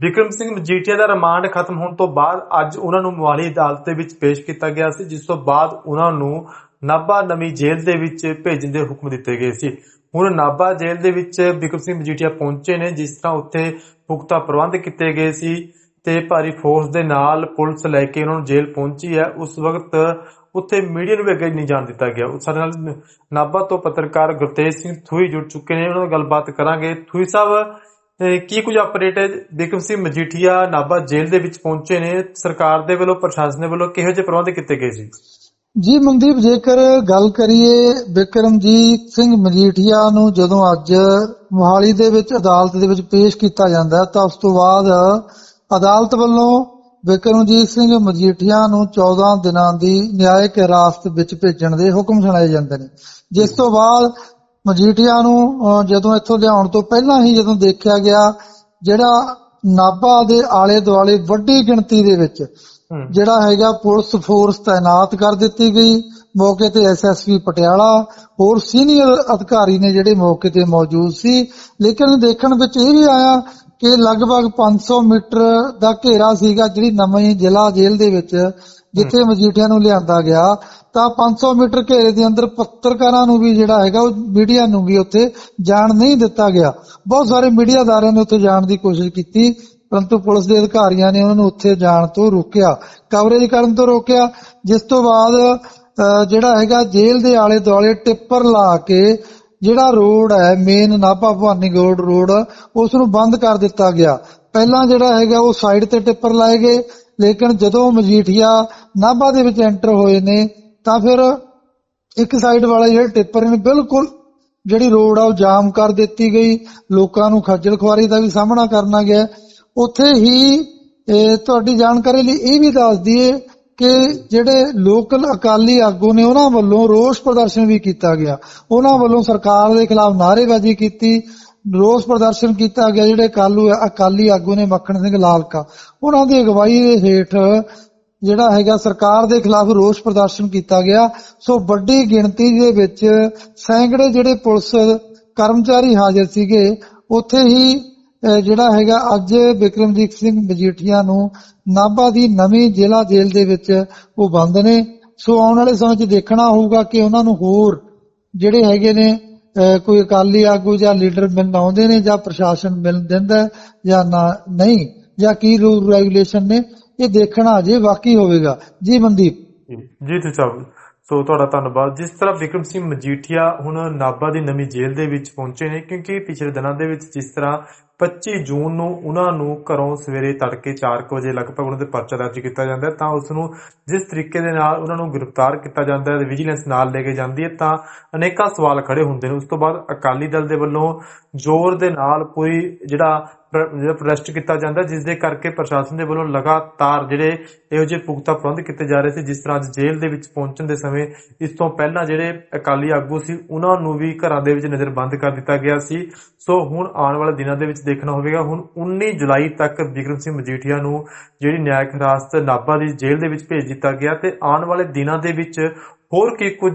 ਵਿਕਰਮ ਸਿੰਘ ਮਜੀਠੀਆ ਦਾ ਰਿਮਾਂਡ ਖਤਮ ਹੋਣ ਤੋਂ ਬਾਅਦ ਅੱਜ ਉਹਨਾਂ ਨੂੰ ਮੁਹਾਲੀ ਅਦਾਲਤ ਦੇ ਵਿੱਚ ਪੇਸ਼ ਕੀਤਾ ਗਿਆ ਸੀ, ਜਿਸ ਤੋਂ ਬਾਅਦ ਉਹਨਾਂ ਨੂੰ ਨਾਭਾ ਨਵੀਂ ਜੇਲ੍ਹ ਦੇ ਵਿੱਚ ਭੇਜਣ ਦੇ ਹੁਕਮ ਦਿੱਤੇ ਗਏ ਸੀ। ਹੁਣ ਨਾਭਾ ਜੇਲ੍ਹ ਦੇ ਵਿੱਚ ਵਿਕਰਮ ਸਿੰਘ ਮਜੀਠੀਆ ਪਹੁੰਚੇ ਨੇ, ਜਿਸ ਤਰ੍ਹਾਂ ਉੱਥੇ ਪੁਖਤਾ ਪ੍ਰਬੰਧ ਕੀਤੇ ਗਏ ਸੀ ਤੇ ਭਾਰੀ ਫੋਰਸ ਦੇ ਨਾਲ ਪੁਲਿਸ ਲੈ ਕੇ ਉਹਨਾਂ ਨੂੰ ਜੇਲ੍ਹ ਪਹੁੰਚੀ ਹੈ। ਉਸ ਵਕਤ ਉੱਥੇ ਮੀਡੀਆ ਨੂੰ ਵੀ ਅੱਗੇ ਨਹੀਂ ਜਾਣ ਦਿੱਤਾ ਗਿਆ। ਉਹ ਸਾਡੇ ਨਾਲ ਨਾਭਾ ਤੋਂ ਪੱਤਰਕਾਰ ਗੁਰਤੇਜ ਸਿੰਘ ਥੂਈ ਜੁੜ ਚੁੱਕੇ ਨੇ। ਉਹਨਾਂ ਨਾਲ ਗੱਲਬਾਤ ਕਰਾਂਗੇ। ਥੂਈ ਸਾਹਿਬ ਕੀ ਕੁਝ ਅਪਡੇਟ ਹੈ ਸਿੰਘ ਮਜੀਠੀਆ ਨਾਭਾ ਜੇਲ੍ਹ ਦੇ ਵਿੱਚ ਪਹੁੰਚੇ ਨੇ? ਸਰਕਾਰ ਦੇ ਵੱਲੋਂ, ਪ੍ਰਸ਼ਾਸਨ ਦੇ ਵੱਲੋਂ ਕਿਹੋ ਜਿਹੇ ਪ੍ਰਬੰਧ ਕੀਤੇ ਗਏ ਸੀ? ਜੀ ਮਨਦੀਪ, ਜੇਕਰ ਗੱਲ ਕਰੀਏ ਵਿਕਰਮਜੀਤ ਸਿੰਘ ਮਜੀਠੀਆ ਨੂੰ ਜਦੋਂ ਅੱਜ ਮੋਹਾਲੀ ਦੇ ਵਿੱਚ ਅਦਾਲਤ ਦੇ ਵਿੱਚ ਪੇਸ਼ ਕੀਤਾ ਜਾਂਦਾ ਤਾਂ ਉਸ ਤੋਂ ਬਾਅਦ ਅਦਾਲਤ ਵੱਲੋਂ ਬਿਕਰਮਜੀਤ ਸਿੰਘ ਮਜੀਠੀਆ ਨੂੰ 14 ਦਿਨਾਂ ਦੀ ਨਿਆਇਕ ਹਿਰਾਸਤ ਵਿੱਚ ਭੇਜਣ ਦੇ ਹੁਕਮ ਸੁਣਾਏ ਜਾਂਦੇ ਨੇ। ਜਿਸ ਤੋਂ ਬਾਅਦ ਮਜੀਠੀਆ ਨੂੰ ਜਦੋਂ ਇੱਥੋਂ ਲਿਆਉਣ ਤੋਂ ਪਹਿਲਾਂ ਹੀ ਜਦੋਂ ਦੇਖਿਆ ਗਿਆ ਜਿਹੜਾ ਨਾਭਾ ਦੇ ਆਲੇ ਦੁਆਲੇ ਵੱਡੀ ਗਿਣਤੀ ਦੇ ਵਿੱਚ ਜਿਹੜਾ ਹੈਗਾ ਪੁਲਿਸ ਫੋਰਸ ਤਾਇਨਾਤ ਕਰ ਦਿੱਤੀ ਗਈ ਮੌਕੇ ਤੇ ਐਸਐਸਪੀ ਪਟਿਆਲਾ ਹੋਰ ਸੀਨੀਅਰ ਅਧਿਕਾਰੀ ਨੇ ਜਿਹੜੇ ਮੌਕੇ ਤੇ ਮੌਜੂਦ ਸੀ। ਲੇਕਿਨ ਦੇਖਣ ਵਿੱਚ ਇਹ ਵੀ ਆਇਆ ਕਿ ਲਗਭਗ 500 ਮੀਟਰ ਦਾ ਘੇਰਾ ਸੀਗਾ ਜਿਹੜੀ ਨਵੀਂ ਜ਼ਿਲ੍ਹਾ ਜੇਲ੍ਹ ਦੇ ਵਿੱਚ ਜਿੱਥੇ ਮਜੀਠੀਆ ਨੂੰ ਲਿਆਂਦਾ ਗਿਆ। ਤਾਂ 500 ਮੀਟਰ ਘੇਰੇ ਦੇ ਅੰਦਰ ਪੱਤਰਕਾਰਾਂ ਨੂੰ ਵੀ ਜਿਹੜਾ ਹੈਗਾ, ਉਹ ਮੀਡੀਆ ਨੂੰ ਵੀ ਉੱਥੇ ਜਾਣ ਨਹੀਂ ਦਿੱਤਾ ਗਿਆ। ਬਹੁਤ ਸਾਰੇ ਮੀਡੀਆ ਨੇ ਉੱਥੇ ਜਾਣ ਦੀ ਕੋਸ਼ਿਸ਼ ਕੀਤੀ, ਪਰੰਤੂ ਪੁਲਿਸ ਦੇ ਅਧਿਕਾਰੀਆਂ ਨੇ ਉਹਨਾਂ ਨੂੰ ਉੱਥੇ ਜਾਣ ਤੋਂ ਰੋਕਿਆ, ਕਵਰੇਜ ਕਰਨ ਤੋਂ ਰੋਕਿਆ। ਜਿਸ ਤੋਂ ਬਾਅਦ ਜਿਹੜਾ ਹੈਗਾ ਜੇਲ੍ਹ ਦੇ ਆਲੇ ਦੁਆਲੇ ਟਿੱਪਰ ਲਾ ਕੇ ਜਿਹੜਾ ਰੋਡ ਹੈ ਮੇਨ ਨਾਭਾ ਭਵਾਨੀਗੜ੍ਹ ਰੋਡ, ਉਸ ਨੂੰ ਬੰਦ ਕਰ ਦਿੱਤਾ ਗਿਆ। ਪਹਿਲਾਂ ਜਿਹੜਾ ਹੈਗਾ, ਉਹ ਸਾਈਡ ਤੇ ਟਿੱਪਰ ਲਾਏ ਗਏ, ਲੇਕਿਨ ਜਦੋਂ ਮਜੀਠੀਆ ਨਾਭਾ ਦੇ ਵਿੱਚ ਐਂਟਰ ਹੋਏ ਨੇ ਤਾਂ ਫਿਰ ਇੱਕ ਸਾਈਡ ਵਾਲੇ ਜਿਹੜੇ ਟਿੱਪਰ ਨੇ ਬਿਲਕੁਲ ਜਿਹੜੀ ਰੋਡ ਆ ਉਹ ਜਾਮ ਕਰ ਦਿੱਤੀ ਗਈ। ਲੋਕਾਂ ਨੂੰ ਖੱਜਲ ਖੁਆਰੀ ਦਾ ਵੀ ਸਾਹਮਣਾ ਕਰਨਾ ਗਿਆ। ਉੱਥੇ ਹੀ ਤੁਹਾਡੀ ਜਾਣਕਾਰੀ ਲਈ ਇਹ ਵੀ ਦੱਸ ਦਈਏ ਕਿ ਜਿਹੜੇ ਲੋਕਲ ਅਕਾਲੀ ਆਗੂ ਨੇ ਉਹਨਾਂ ਵੱਲੋਂ ਰੋਸ ਪ੍ਰਦਰਸ਼ਨ ਵੀ ਕੀਤਾ ਗਿਆ। ਉਹਨਾਂ ਵੱਲੋਂ ਸਰਕਾਰ ਦੇ ਖਿਲਾਫ ਨਾਅਰੇਬਾਜ਼ੀ ਕੀਤੀ। ਰੋਸ ਪ੍ਰਦਰਸ਼ਨ ਕੀਤਾ ਗਿਆ ਜਿਹੜੇ ਕਾਲੂ ਅਕਾਲੀ ਆਗੂ ਨੇ ਮੱਖਣ ਸਿੰਘ ਲਾਲਕਾ। ਉਹਨਾਂ ਦੀ ਅਗਵਾਈ ਦੇ ਹੇਠ ਜਿਹੜਾ ਹੈਗਾ ਸਰਕਾਰ ਦੇ ਖਿਲਾਫ ਰੋਸ ਪ੍ਰਦਰਸ਼ਨ ਕੀਤਾ ਗਿਆ। ਸੋ ਵੱਡੀ ਗਿਣਤੀ ਦੇ ਵਿੱਚ ਸੈਂਕੜੇ ਜਿਹੜੇ ਪੁਲਿਸ ਕਰਮਚਾਰੀ ਹਾਜ਼ਰ ਸੀਗੇ ਉੱਥੇ ਹੀ ਜਿਹੜਾ ਹੈਗਾ ਅੱਜ ਵਿਕਰਮਜੀਤ ਸਿੰਘ ਮਜੀਠੀਆ ਨੂੰ ਨਾਭਾ ਦੀ ਨਵੀਂ ਜ਼ਿਲ੍ਹਾ ਜੇਲ੍ਹ ਦੇ ਵਿੱਚ ਉਹ ਬੰਦ ਨੇ। ਸੋ ਆਉਣ ਵਾਲੇ ਸਮੇਂ 'ਚ ਦੇਖਣਾ ਹੋਊਗਾ ਕਿ ਉਹਨਾਂ ਨੂੰ ਹੋਰ ਜਿਹੜੇ ਹੈਗੇ ਨੇ ਅਹ, ਕੋਈ ਅਕਾਲੀ ਆਗੂ ਜਾਂ ਲੀਡਰ ਮਿਲਣ ਆਉਂਦੇ ਨੇ ਜਾਂ ਪ੍ਰਸ਼ਾਸਨ ਮਿਲ ਦਿੰਦਾ ਜਾਂ ਨਾ ਨਹੀਂ ਜਾਂ ਕੀ ਰੂਲ ਰੈਗੂਲੇਸ਼ਨ ਨੇ। ਇਹ ਦੇਖਣਾ ਅਜੇ ਬਾਕੀ ਹੋਵੇਗਾ। ਜੀ ਮਨਦੀਪ। ਜੀ ਜੀ ਸਾਹਿਬ ਸੋ ਤੁਹਾਡਾ ਧੰਨਵਾਦ। ਜਿਸ ਤਰ੍ਹਾਂ ਵਿਕਰਮ ਸਿੰਘ ਮਜੀਠੀਆ ਹੁਣ ਨਾਭਾ ਦੀ ਨਵੀਂ ਜੇਲ੍ਹ ਦੇ ਵਿੱਚ ਪਹੁੰਚੇ ਨੇ, ਕਿਉਂਕਿ ਪਿਛਲੇ ਦਿਨਾਂ ਦੇ ਵਿੱਚ ਜਿਸ ਤਰ੍ਹਾਂ 25 ਜੂਨ ਨੂੰ ਉਹਨਾਂ ਨੂੰ ਘਰੋਂ ਸਵੇਰੇ ਤੜਕੇ 4 ਵਜੇ ਲਗਭਗ ਉਹਨਾਂ ਦੇ ਪਰਚਾ ਦਰਜ ਕੀਤਾ ਜਾਂਦਾ ਤਾਂ ਉਸ ਨੂੰ ਜਿਸ ਤਰੀਕੇ ਦੇ ਨਾਲ ਉਹਨਾਂ ਨੂੰ ਗ੍ਰਿਫਤਾਰ ਕੀਤਾ ਜਾਂਦਾ ਹੈ ਵਿਜੀਲੈਂਸ ਨਾਲ ਲੈ ਕੇ ਜਾਂਦੀ ਹੈ, ਤਾਂ ਅਨੇਕਾਂ ਸਵਾਲ ਖੜੇ ਹੁੰਦੇ ਨੇ। ਉਸ ਤੋਂ ਬਾਅਦ ਅਕਾਲੀ ਦਲ ਦੇ ਵੱਲੋਂ ਜ਼ੋਰ ਦੇ ਨਾਲ ਪੂਰੀ ਜਿਹੜਾ ਜਿਹੜਾ ਪ੍ਰੋਟੈਸਟ ਕੀਤਾ ਜਾਂਦਾ ਜਿਸ ਦੇ ਕਰਕੇ ਪ੍ਰਸ਼ਾਸਨ ਦੇ ਵੱਲੋਂ ਲਗਾਤਾਰ ਜਿਹੜੇ ਇਹੋ ਜਿਹੇ ਪੁਖਤਾ ਪ੍ਰਬੰਧ ਕੀਤੇ ਜਾ ਰਹੇ ਸੀ, ਜਿਸ ਤਰ੍ਹਾਂ ਅੱਜ ਜੇਲ੍ਹ ਦੇ ਵਿੱਚ ਪਹੁੰਚਣ ਦੇ ਸਮੇਂ, ਇਸ ਤੋਂ ਪਹਿਲਾਂ ਜਿਹੜੇ ਅਕਾਲੀ ਆਗੂ ਸੀ, ਉਹਨਾਂ ਨੂੰ ਵੀ ਘਰਾਂ ਦੇ ਵਿੱਚ ਨਜ਼ਰਬੰਦ ਕਰ ਦਿੱਤਾ ਗਿਆ ਸੀ। ਸੋ ਹੁਣ ਆਉਣ ਵਾਲੇ ਦਿਨਾਂ ਦੇ ਵਿੱਚ ਦੇਖਣਾ ਹੋਵੇਗਾ, ਹੁਣ 19 ਜੁਲਾਈ ਤੱਕ ਵਿਕਰਮ ਸਿੰਘ ਮਜੀਠੀਆ ਨੂੰ ਜਿਹੜੀ ਨਿਆਇਕ ਹਿਰਾਸਤ ਨਾਭਾ ਦੀ ਜੇਲ੍ਹ ਦੇ ਵਿੱਚ ਭੇਜ ਦਿੱਤਾ ਗਿਆ ਤੇ ਆਉਣ ਵਾਲੇ ਦਿਨਾਂ ਦੇ ਵਿੱਚ ਹੋਰ ਕੀ ਕੁਝ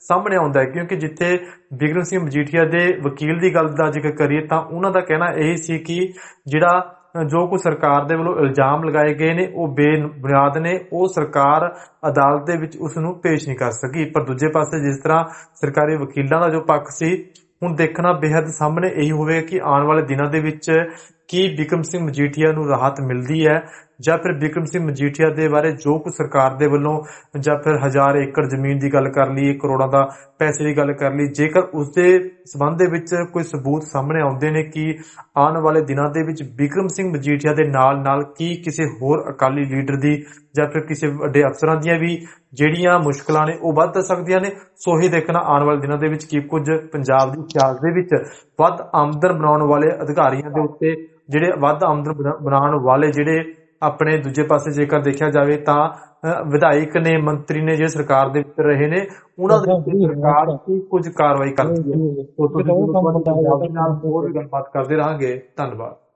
ਸਾਹਮਣੇ ਆਉਂਦਾ ਹੈ, ਕਿਉਂਕਿ ਜਿੱਥੇ ਬਿਕਰਮ ਸਿੰਘ ਮਜੀਠੀਆ ਦੇ ਵਕੀਲ ਦੀ ਗੱਲ ਦਾ ਜ਼ਿਕਰ ਕਰੀਏ ਤਾਂ ਉਹਨਾਂ ਦਾ ਕਹਿਣਾ ਇਹ ਸੀ ਕਿ ਜਿਹੜਾ ਜੋ ਕੁਝ ਸਰਕਾਰ ਦੇ ਵੱਲੋਂ ਇਲਜ਼ਾਮ ਲਗਾਏ ਗਏ ਨੇ, ਉਹ ਬੇਬੁਨਿਆਦ ਨੇ, ਉਹ ਸਰਕਾਰ ਅਦਾਲਤ ਦੇ ਵਿੱਚ ਉਸ ਨੂੰ ਪੇਸ਼ ਨਹੀਂ ਕਰ ਸਕੀ। ਪਰ ਦੂਜੇ ਪਾਸੇ ਜਿਸ ਤਰ੍ਹਾਂ ਸਰਕਾਰੀ ਵਕੀਲਾਂ ਦਾ ਜੋ ਪੱਖ ਸੀ, ਹੁਣ ਦੇਖਣਾ ਬੇहद ਸਾਹਮਣੇ ਇਹੀ ਹੋਵੇਗਾ ਕਿ ਆਉਣ ਵਾਲੇ ਦਿਨਾਂ ਦੇ ਵਿੱਚ ਕੀ ਵਿਕਰਮ ਸਿੰਘ ਮਜੀਠੀਆ ਨੂੰ ਰਾਹਤ ਮਿਲਦੀ ਹੈ, ਜਾਂ ਫਿਰ ਵਿਕਰਮ ਸਿੰਘ ਮਜੀਠੀਆ ਦੇ ਬਾਰੇ ਜੋ ਕੁਝ ਸਰਕਾਰ ਦੇ ਵੱਲੋਂ, ਜਾਂ ਫਿਰ ਹਜ਼ਾਰ ਏਕੜ ਜ਼ਮੀਨ ਦੀ ਗੱਲ ਕਰ ਲਈਏ, ਕਰੋੜਾਂ ਦਾ ਪੈਸੇ ਦੀ ਗੱਲ ਕਰ ਲਈ ਜੇਕਰ ਉਸ ਦੇ ਸਬੰਧ ਦੇ ਵਿੱਚ ਕੋਈ ਸਬੂਤ ਸਾਹਮਣੇ ਆਉਂਦੇ ਨੇ ਕਿ ਆਉਣ ਵਾਲੇ ਦਿਨਾਂ ਦੇ ਵਿੱਚ ਬਿਕਰਮ ਸਿੰਘ ਮਜੀਠੀਆ ਦੇ ਨਾਲ ਨਾਲ ਕੀ ਕਿਸੇ ਹੋਰ ਅਕਾਲੀ ਲੀਡਰ ਦੀ, ਜਾਂ ਫਿਰ ਕਿਸੇ ਵੱਡੇ ਅਫਸਰਾਂ ਦੀਆਂ ਵੀ ਜਿਹੜੀਆਂ ਮੁਸ਼ਕਲਾਂ ਨੇ ਉਹ ਵੱਧ ਸਕਦੀਆਂ ਨੇ, ਸੋ ਹੀ ਦੇਖਣਾ ਆਉਣ ਵਾਲੇ ਦਿਨਾਂ ਦੇ ਵਿੱਚ ਕੀ ਕੁਝ ਪੰਜਾਬ ਦੀ ਸਿਆਸਤ ਦੇ ਵਿੱਚ ਵੱਧ ਆਮਦਨ ਬਣਾਉਣ ਵਾਲੇ ਅਧਿਕਾਰੀਆਂ ਦੇ ਉੱਤੇ ਜਿਹੜੇ ਵੱਧ ਆਮਦਨ ਬਣਾ- ਬਣਾਉਣ ਵਾਲੇ ਜਿਹੜੇ ਆਪਣੇ ਦੂਜੇ ਪਾਸੇ ਜੇਕਰ ਦੇਖਿਆ ਜਾਵੇ ਤਾਂ ਵਿਧਾਇਕ ਨੇ ਮੰਤਰੀ ਨੇ ਜਿਹੜੇ ਸਰਕਾਰ ਦੇ ਵਿੱਚ ਰਹੇ ਨੇ ਉਹਨਾਂ ਦੇ ਉੱਤੇ ਸਰਕਾਰ ਕੀ ਕੁਝ ਕਾਰਵਾਈ ਕਰਦੀ ਹੈ। ਸੋ ਤੁਸੀਂ ਨਾਲ ਹੋਰ ਗੱਲਬਾਤ ਕਰਦੇ ਰਹਾਂਗੇ। ਧੰਨਵਾਦ।